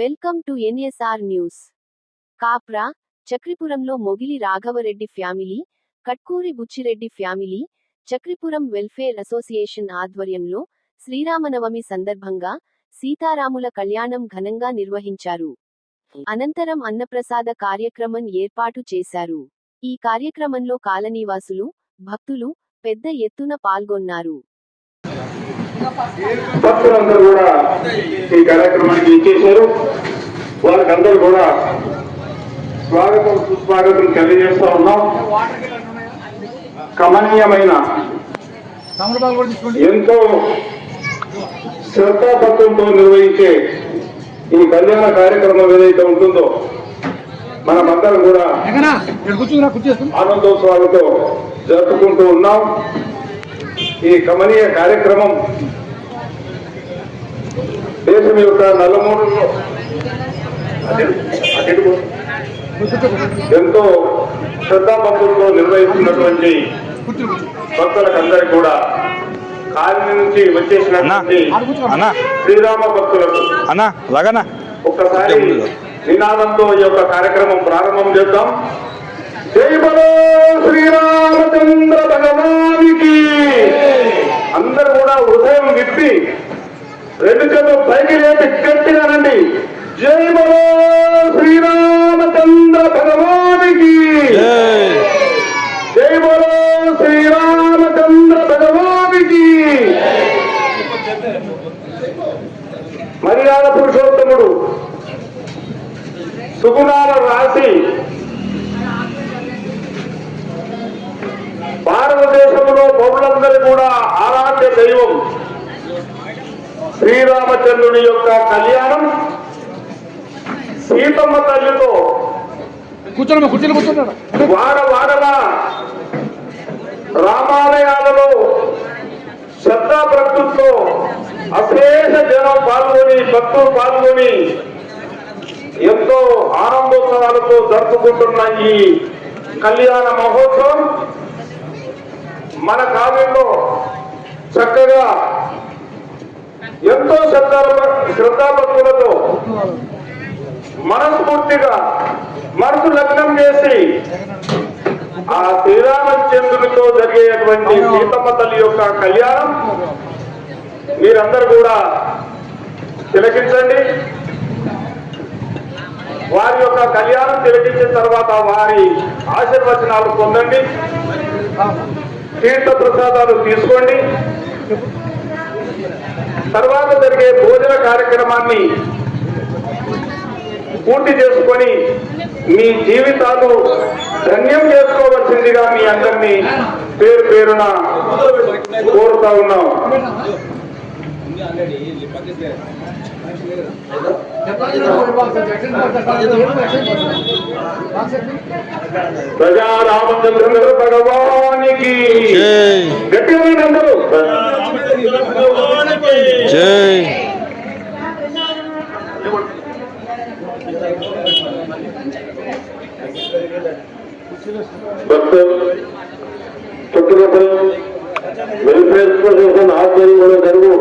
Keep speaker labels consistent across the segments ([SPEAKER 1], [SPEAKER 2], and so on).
[SPEAKER 1] Welcome to NSR news. Kapra చక్రిపురంలో Mogili Raghava Reddy family Katkuri Buchi Reddy family Chakripuram welfare association ఆధ్వర్యంలో శ్రీరామనవమి సందర్భంగా సీతారాముల కళ్యాణం ఘనంగా నిర్వహించారు. అనంతరం అన్నప్రసాద కార్యక్రమం ఏర్పాటు చేశారు. ఈ కార్యక్రమంలో కాలనీవాసులు భక్తులు పెద్ద ఎత్తున పాల్గొన్నారు.
[SPEAKER 2] భక్తులందరూ కూడా ఈ కార్యక్రమానికి ఇచ్చేశారు. వారికి కూడా స్వాగతం సుస్వాగతం తెలియజేస్తా ఉన్నాం. కమనీయమైన ఎంతో శ్రద్ధాభక్తులతో నిర్వహించే ఈ కళ్యాణ కార్యక్రమం ఏదైతే ఉంటుందో మనమందరం కూడా ఆనందోత్సవాలతో జరుపుకుంటూ ఉన్నాం. ఈ కమనీయ కార్యక్రమం దేశం యొక్క నలుమూలలో ఎంతో శ్రద్ధాభక్తులతో నిర్వహిస్తున్నటువంటి భక్తులకు అందరికీ కూడా కాలనీ నుంచి వచ్చేసినటువంటి శ్రీరామ భక్తులకు
[SPEAKER 3] అన్నా
[SPEAKER 2] ఒక్కసారి నినాదంతో ఈ యొక్క కార్యక్రమం ప్రారంభం చేద్దాం. జై బలో శ్రీరామచంద్ర భగవానికి. అందరూ కూడా హృదయం విప్పి రెండు చేతులు పైకి లేపి గట్టిగానండి జై బలో శ్రీరామచంద్ర భగవానికి. జై. బలో శ్రీరామచంద్ర భగవానికి. మర్యాద పురుషోత్తముడు సుగుణాల రాశి భారతదేశంలో పౌరులందరూ కూడా ఆరాధ్య దైవం శ్రీరామచంద్రుని యొక్క కళ్యాణం సీతమ్మ తల్లితో
[SPEAKER 4] కూర్చుంటాడు
[SPEAKER 2] వాడ వాడల రామాలయాలలో శ్రద్ధా భక్తులతో అశేష జనం పాల్గొని భక్తులు పాల్గొని ఎంతో ఆనందోత్సవాలతో జరుపుకుంటున్న ఈ కళ్యాణ మహోత్సవం మన కావ్యంలో చక్కగా ఎంతో శ్రద్ధ శ్రద్ధాభక్తులతో మనస్ఫూర్తిగా మనసు లగ్నం చేసి ఆ శ్రీరామచంద్రునితో జరిగేటువంటి సీతమ్మ తల్లి యొక్క కళ్యాణం మీరందరూ కూడా తిలకించండి. వారి యొక్క కళ్యాణం తిలకించిన తర్వాత వారి ఆశీర్వచనాలు పొందండి. తీర్థ ప్రసాదాలు తీసుకోండి. తర్వాత జరిగే భోజన కార్యక్రమాన్ని పూర్తి చేసుకొని మీ జీవితాలు ధన్యం చేసుకోవాల్సిందిగా మీ అందరినీ పేరు పేరున కోరుతా ఉన్నాం. ప్రజా రామచంద్ర భగవానికి గట్టిగా అందరూ. వెల్ఫేర్ అసోసియేషన్ ఆధ్వర్యంలో జరుగు.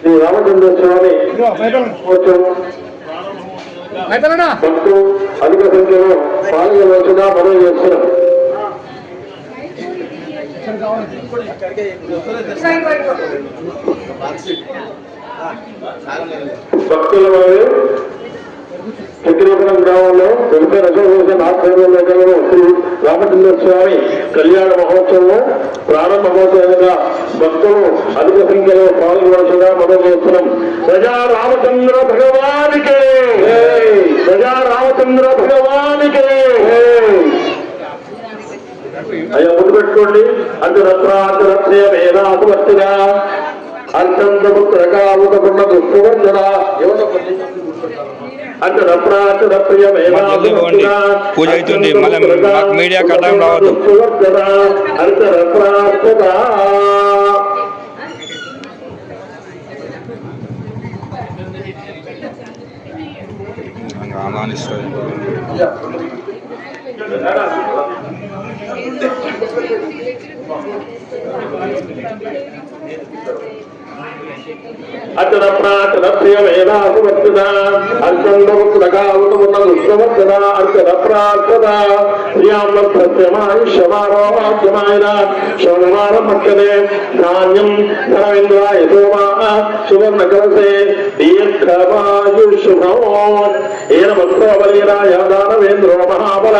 [SPEAKER 2] శ్రీ రామచంద్ర స్వామి భక్తులు అధిక సంఖ్యలో పాల్గొనవచ్చుగా మనం చేస్తున్నాం భక్తుల వారు చక్రీపురం గ్రామంలో వెల్ఫేర్ అసోసియేషన్ ఆధ్వర్యంలో శ్రీ రామచంద్ర స్వామి కళ్యాణ మహోత్సవం ప్రారంభ మహోత్సవంగా భక్తులు అధిక సంఖ్యలో పాల్గొనవచ్చుగా మనం చేస్తున్నాం. ప్రజా రామచంద్ర భగవానికే! ప్రజా రామచంద్ర భగవానికే! అయ్యా ముందు పెట్టుకోండి. అంతరత్ర అంతరత్రయ వేదాసువర్తిగా అంతంతపుత్రగా ఒకకున్న దుష్టువంతుడా అంతరప్రాచరప్రియ
[SPEAKER 3] పూజ అవుతుంది. మళ్ళా మాకు మీడియా కట్టడం రావద్దు.
[SPEAKER 2] అంతరప్రాచర
[SPEAKER 3] ఆమానిస్తుంది అతన ప్రాచన ప్రియమేనాసు వర్తద అర్చండముద్రగావుతున్న దుష్టవర్తద అర్చన ప్రార్థన శ్రియామర్ధమాయుష్యమారోగ్యమాయన శోణమానం మక్కదే ధాన్యం ధనవేంద్రాయ సోమా సువర్ణ కలసే. దీర్ఘమాయుషుభో ఏన భక్తోబలీరాయ దానవేంద్రో మహాబల.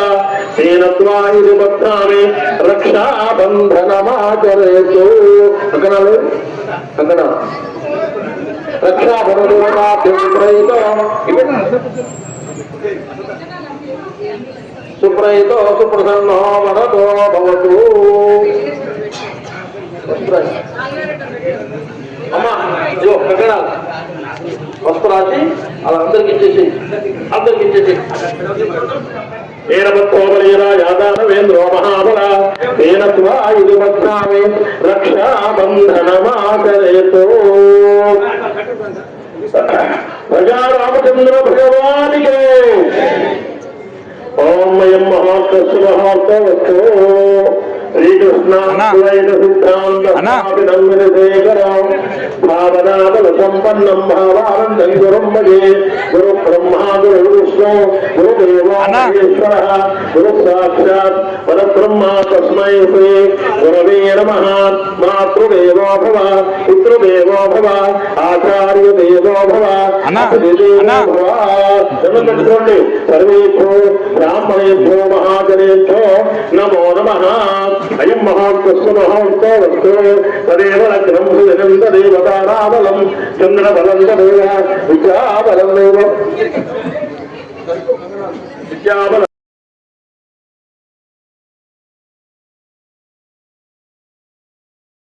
[SPEAKER 3] తేన త్వాయుధి భక్తామి రక్షాబంధనమాచరేతు. అంకనాలు అంకనా సుప్రయితో. సుప్రసన్నో వరదో భవతు. అమ్మా ఇదిగో కంకణ వస్త్రాన్ని అలా అందరికి ఇచ్చేసి అందరికి ఇచ్చేసి ఏనమత్తోమలీరా యాదానవేంద్రో మహాబల తేన త్వా ఇది వక్తామి ప్రజారామచంద్ర భగవానికే ఓం మయం మహాకర్ష మహాకవస్తు శ్రీకృష్ణ భావనాబల సంపన్నం భావానందం గురం భజే. గురు బ్రహ్మా గురు విష్ణు గురు దేవో
[SPEAKER 5] అన్నా.
[SPEAKER 3] పరబ్రహ్మ తస్మై శ్రీ గురవే నమ మాతృదేవో భవ పితృదేవో భవ ఆచార్య దేవో భవ పెట్టుకోండి సర్వేభ్యో బ్రాహ్మణేభ్యో మహాజనేభ్యో నమో నమ అయం మహాత్మస్వ మహోత్సవ వస్తు తదేవ లగ్నం తదేవ తారాబలం చంద్రబలం తదేవ విద్యాబలం దేవ విద్యాబలం